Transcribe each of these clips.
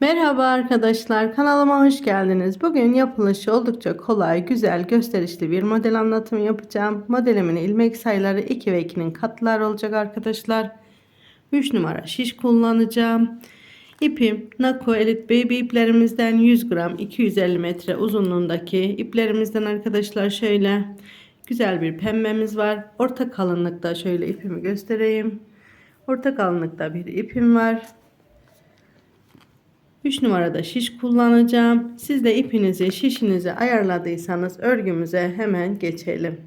Merhaba arkadaşlar kanalıma hoş geldiniz. Bugün yapılışı oldukça kolay, güzel, gösterişli bir model anlatımı yapacağım. Modelimin ilmek sayıları 2 ve 2'nin katlar olacak arkadaşlar. 3 numara şiş kullanacağım. İpim Nako Elite Baby iplerimizden 100 gram 250 metre uzunluğundaki iplerimizden arkadaşlar şöyle güzel bir pembemiz var. Orta kalınlıkta şöyle ipimi göstereyim. Orta kalınlıkta bir ipim var. 3 numarada şiş kullanacağım. Siz de ipinizi şişinizi ayarladıysanız örgümüze hemen geçelim.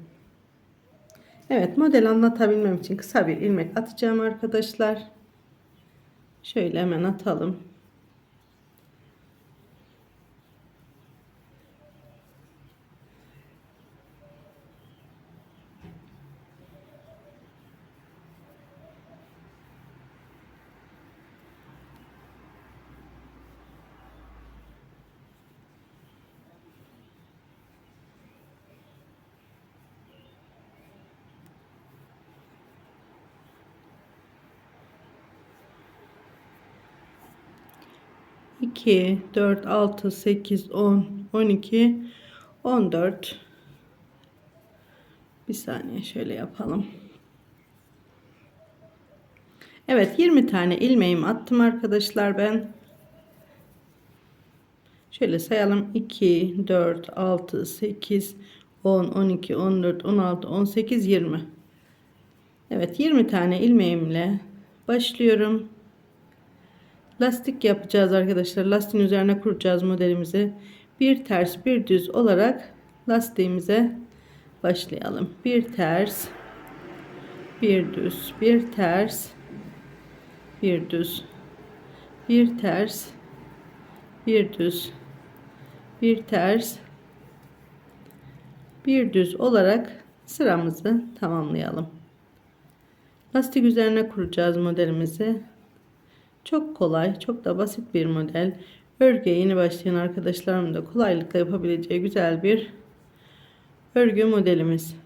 Evet model anlatabilmem için kısa bir ilmek atacağım arkadaşlar. Şöyle hemen atalım. İki, dört, altı, sekiz, on, on iki, on dört. Bir saniye şöyle yapalım. Evet 20 tane ilmeğimi attım arkadaşlar ben. Şöyle sayalım 2 4 6 8 10 12 14 16 18 20. Evet 20 tane ilmeğimle başlıyorum. Lastik yapacağız arkadaşlar. Lastiğin üzerine kuracağız modelimizi. Bir ters bir düz olarak lastiğimize başlayalım. Bir ters bir düz bir ters bir düz bir ters bir düz bir ters bir düz olarak sıramızı tamamlayalım. Lastik üzerine kuracağız modelimizi. Çok kolay, çok da basit bir model. Örgüye yeni başlayan arkadaşlarım da kolaylıkla yapabileceği güzel bir örgü modelimiz.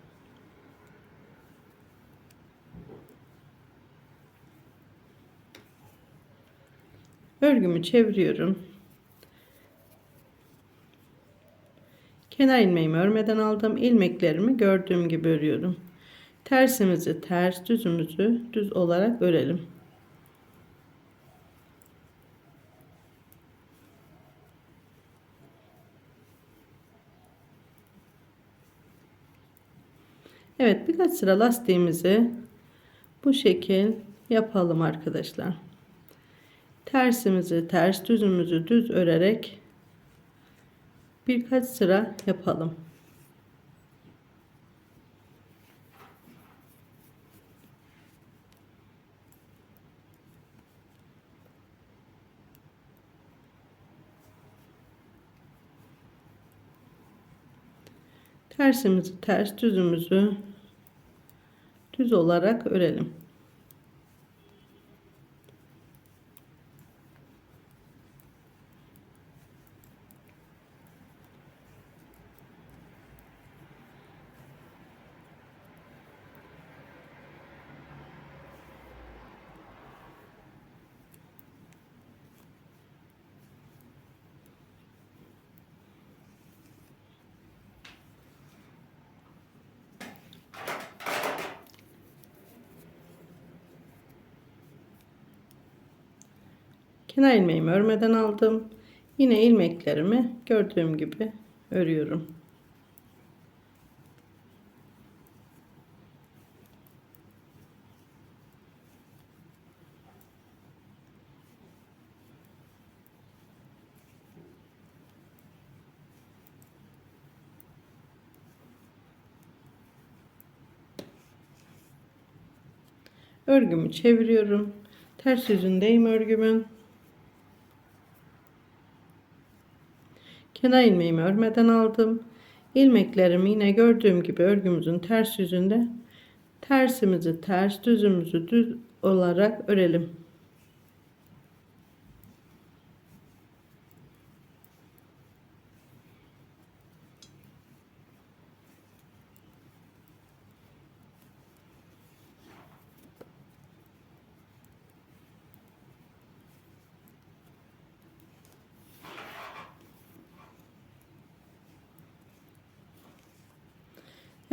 Örgümü çeviriyorum. Kenar ilmeğimi örmeden aldım. İlmeklerimi gördüğüm gibi örüyorum. Tersimizi ters, düzümüzü düz olarak örelim. Evet birkaç sıra lastiğimizi bu şekil yapalım arkadaşlar. Tersimizi ters düzümüzü düz örerek birkaç sıra yapalım. Tersimizi ters düzümüzü düz olarak örelim. Kenar ilmeğimi örmeden aldım. Yine ilmeklerimi gördüğüm gibi örüyorum. Örgümü çeviriyorum. Ters yüzündeyim örgümün. Kenar ilmeğimi örmeden aldım. İlmeklerimi yine gördüğüm gibi örgümüzün ters yüzünde tersimizi ters düzümüzü düz olarak örelim.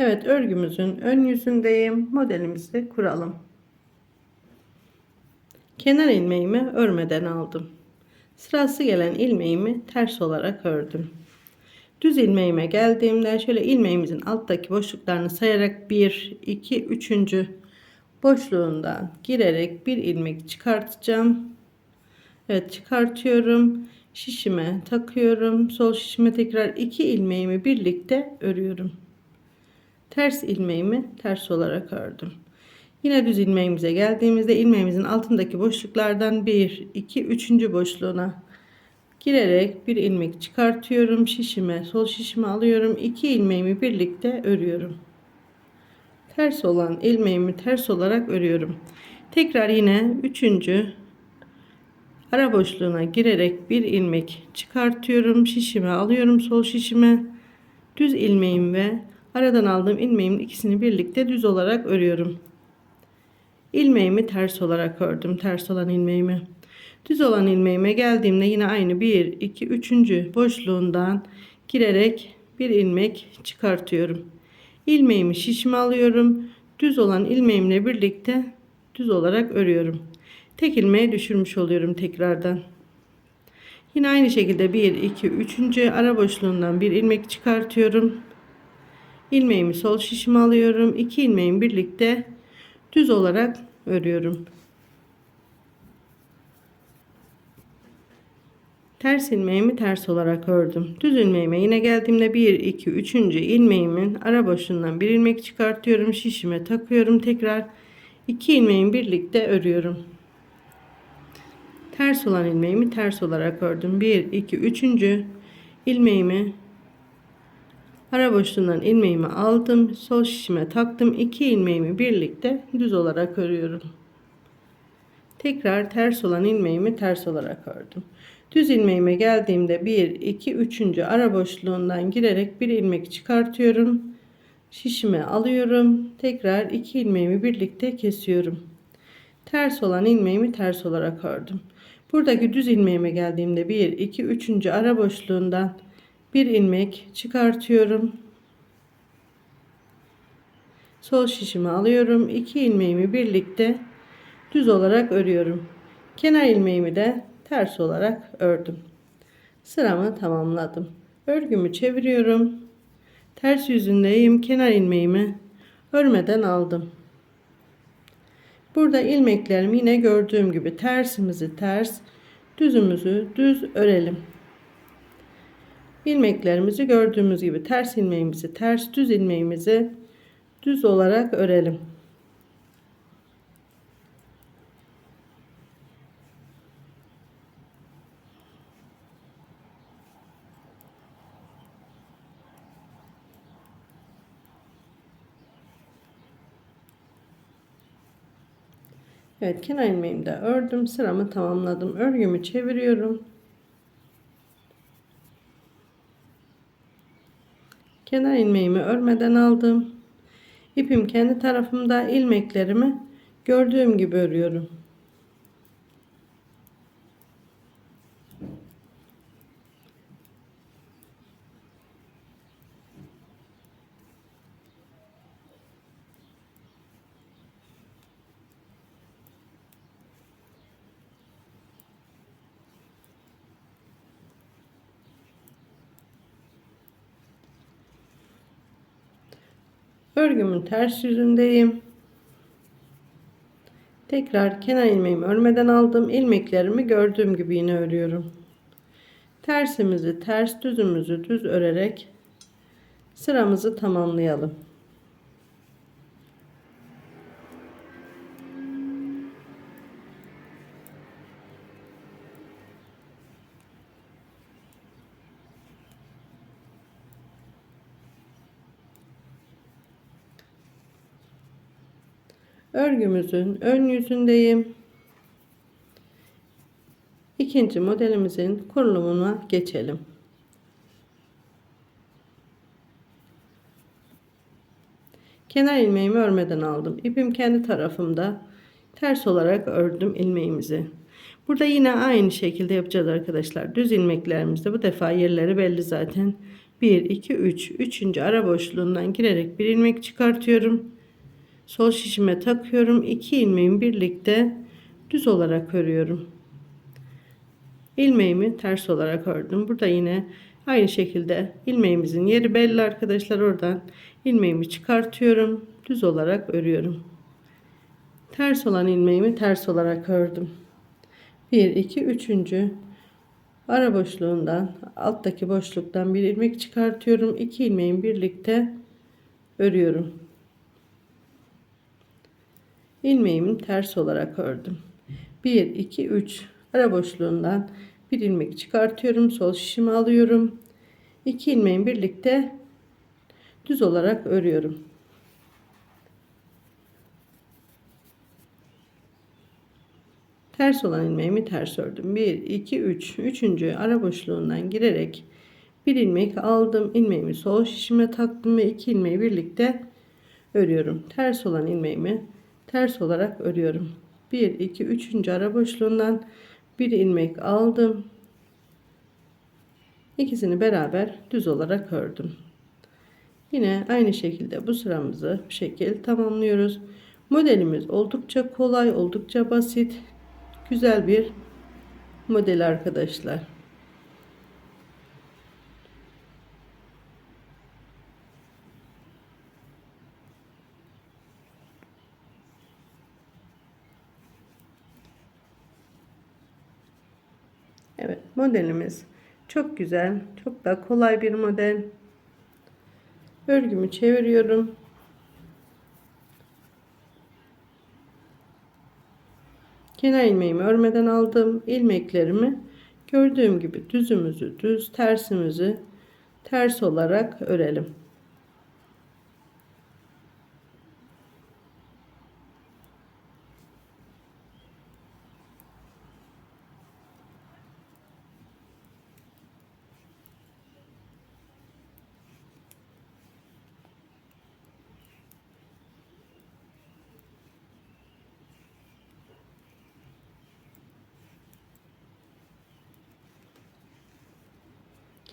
Evet örgümüzün ön yüzündeyim. Modelimizi kuralım. Kenar ilmeğimi örmeden aldım. Sırası gelen ilmeğimi ters olarak ördüm. Düz ilmeğime geldiğimde şöyle ilmeğimizin alttaki boşluklarını sayarak 1, 2, 3. boşluğundan girerek bir ilmek çıkartacağım. Evet çıkartıyorum. Şişime takıyorum. Sol şişime tekrar iki ilmeğimi birlikte örüyorum. Ters ilmeğimi ters olarak ördüm. Yine düz ilmeğimize geldiğimizde ilmeğimizin altındaki boşluklardan 1, 2, 3. boşluğuna girerek bir ilmek çıkartıyorum. Şişime, sol şişime alıyorum. 2 ilmeğimi birlikte örüyorum. Ters olan ilmeğimi ters olarak örüyorum. Tekrar yine 3. ara boşluğuna girerek bir ilmek çıkartıyorum. Şişime alıyorum sol şişime. Düz ilmeğim ve aradan aldığım ilmeğimin ikisini birlikte düz olarak örüyorum. İlmeğimi ters olarak ördüm. Ters olan ilmeğimi. Düz olan ilmeğime geldiğimde yine aynı 1, 2, 3. boşluğundan girerek bir ilmek çıkartıyorum. İlmeğimi şişime alıyorum. Düz olan ilmeğimle birlikte düz olarak örüyorum. Tek ilmeği düşürmüş oluyorum tekrardan. Yine aynı şekilde 1, 2, 3. ara boşluğundan bir ilmek çıkartıyorum. İlmeğimi sol şişime alıyorum. 2 ilmeğimi birlikte düz olarak örüyorum. Ters ilmeğimi ters olarak ördüm. Düz ilmeğime yine geldiğimde 1, 2, 3. ilmeğimin ara boşluğundan bir ilmek çıkartıyorum. Şişime takıyorum. Tekrar 2 ilmeğimi birlikte örüyorum. Ters olan ilmeğimi ters olarak ördüm. 1, 2, 3. ilmeğimi ara boşluğundan ilmeğimi aldım. Sol şişime taktım. 2 ilmeğimi birlikte düz olarak örüyorum. Tekrar ters olan ilmeğimi ters olarak ördüm. Düz ilmeğime geldiğimde 1, 2, 3. ara boşluğundan girerek bir ilmek çıkartıyorum. Şişime alıyorum. Tekrar 2 ilmeğimi birlikte kesiyorum. Ters olan ilmeğimi ters olarak ördüm. Buradaki düz ilmeğime geldiğimde 1, 2, 3. ara boşluğundan bir ilmek çıkartıyorum. Sol şişimi alıyorum. 2 ilmeğimi birlikte düz olarak örüyorum. Kenar ilmeğimi de ters olarak ördüm. Sıramı tamamladım. Örgümü çeviriyorum. Ters yüzündeyim. Kenar ilmeğimi örmeden aldım. Burada ilmeklerimi yine gördüğüm gibi tersimizi ters, düzümüzü düz örelim. İlmeklerimizi gördüğümüz gibi ters ilmeğimizi ters, düz ilmeğimizi düz olarak örelim. Evet kenar ilmeğimi de ördüm. Sıramı tamamladım. Örgümü çeviriyorum. Kenar ilmeğimi örmeden aldım. İpim kendi tarafımda ilmeklerimi gördüğüm gibi örüyorum. Örgümün ters yüzündeyim. Tekrar kenar ilmeğimi örmeden aldım. ilmeklerimi gördüğüm gibi yine örüyorum. Tersimizi ters düzümüzü düz örerek sıramızı tamamlayalım. Örgümüzün ön yüzündeyim. İkinci modelimizin kurulumuna geçelim. Kenar ilmeğimi örmeden aldım. İpim kendi tarafımda ters olarak ördüm ilmeğimizi. Burada yine aynı şekilde yapacağız arkadaşlar. Düz ilmeklerimizde bu defa yerleri belli zaten. 1 2 3 3. ara boşluğundan girerek bir ilmek çıkartıyorum. Sol şişime takıyorum. 2 ilmeğimi birlikte düz olarak örüyorum. İlmeğimi ters olarak ördüm. Burada yine aynı şekilde ilmeğimizin yeri belli arkadaşlar. Oradan ilmeğimi çıkartıyorum. Düz olarak örüyorum. Ters olan ilmeğimi ters olarak ördüm. 1 2 3. ara boşluğundan alttaki boşluktan bir ilmek çıkartıyorum. 2 ilmeğimi birlikte örüyorum. İlmeğimi ters olarak ördüm. 1 2 3 ara boşluğundan bir ilmek çıkartıyorum. Sol şişimi alıyorum. 2 ilmeğimi birlikte düz olarak örüyorum. Ters olan ilmeğimi ters ördüm. 1 2 3 3. ara boşluğundan girerek bir ilmek aldım. ilmeğimi sol şişime taktım ve iki ilmeği birlikte örüyorum. Ters olan ilmeğimi ters olarak örüyorum. 1 2 3. ara boşluğundan bir ilmek aldım. İkisini beraber düz olarak ördüm. Yine aynı şekilde bu sıramızı bu şekil tamamlıyoruz. Modelimiz oldukça kolay, oldukça basit, güzel bir model arkadaşlar. Evet modelimiz çok güzel çok da kolay bir model. Örgümü çeviriyorum. Kenar ilmeğimi örmeden aldım. İlmeklerimi gördüğüm gibi düzümüzü düz tersimizi ters olarak örelim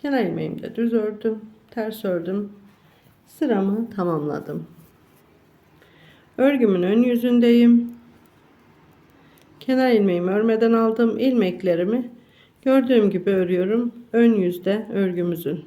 Kenar ilmeğimi de düz ördüm. Ters ördüm. Sıramı tamamladım. Örgümün ön yüzündeyim. Kenar ilmeğimi örmeden aldım. ilmeklerimi gördüğüm gibi örüyorum. Ön yüzde örgümüzün.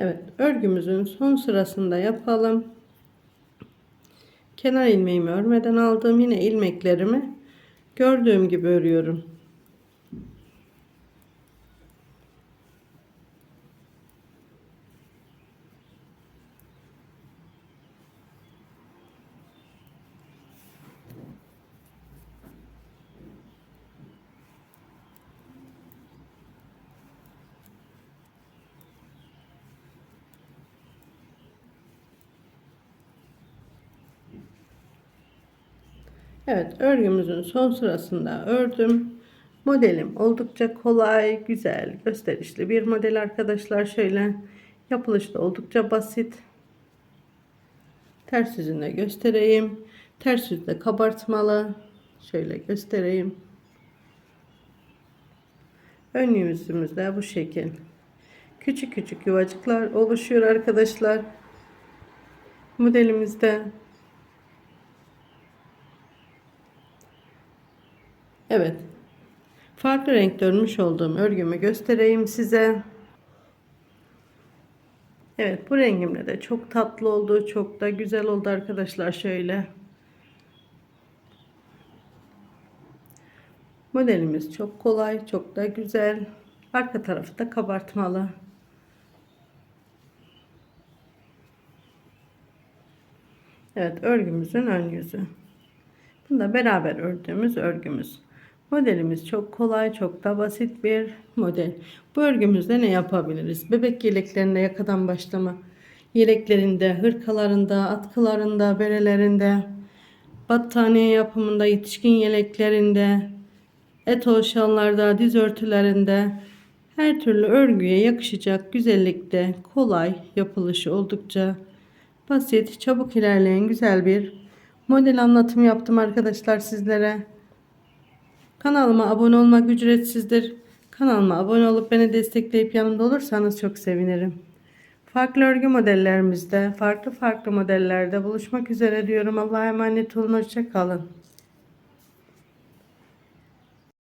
Evet örgümüzün son sırasında yapalım. Kenar ilmeğimi örmeden aldım. Yine ilmeklerimi gördüğüm gibi örüyorum. Evet örgümüzün son sırasında ördüm. Modelim oldukça kolay, güzel, gösterişli bir model arkadaşlar. Şöyle yapılışı da oldukça basit. Ters yüzünde göstereyim. Ters yüzde kabartmalı. Şöyle göstereyim. Ön yüzümüzde bu şekil. Küçük küçük yuvacıklar oluşuyor arkadaşlar. Modelimizde Evet. Farklı renkte örmüş olduğum örgümü göstereyim size. Evet bu rengimle de çok tatlı oldu. Çok da güzel oldu arkadaşlar şöyle. Modelimiz çok kolay. Çok da güzel. Arka tarafı da kabartmalı. Evet örgümüzün ön yüzü. Bunu da beraber ördüğümüz örgümüz. Modelimiz çok kolay, çok da basit bir model. Bu örgümüzde ne yapabiliriz? Bebek yeleklerinde yakadan başlama yeleklerinde, hırkalarında, atkılarında, berelerinde, battaniye yapımında, yetişkin yeleklerinde, etol şallarda, diz örtülerinde her türlü örgüye yakışacak güzellikte kolay yapılışı oldukça basit, çabuk ilerleyen güzel bir model anlatımı yaptım arkadaşlar sizlere. Kanalıma abone olmak ücretsizdir. Kanalıma abone olup beni destekleyip yanımda olursanız çok sevinirim. Farklı örgü modellerimizde, farklı farklı modellerde buluşmak üzere diyorum. Allah'a emanet olun. Hoşça kalın.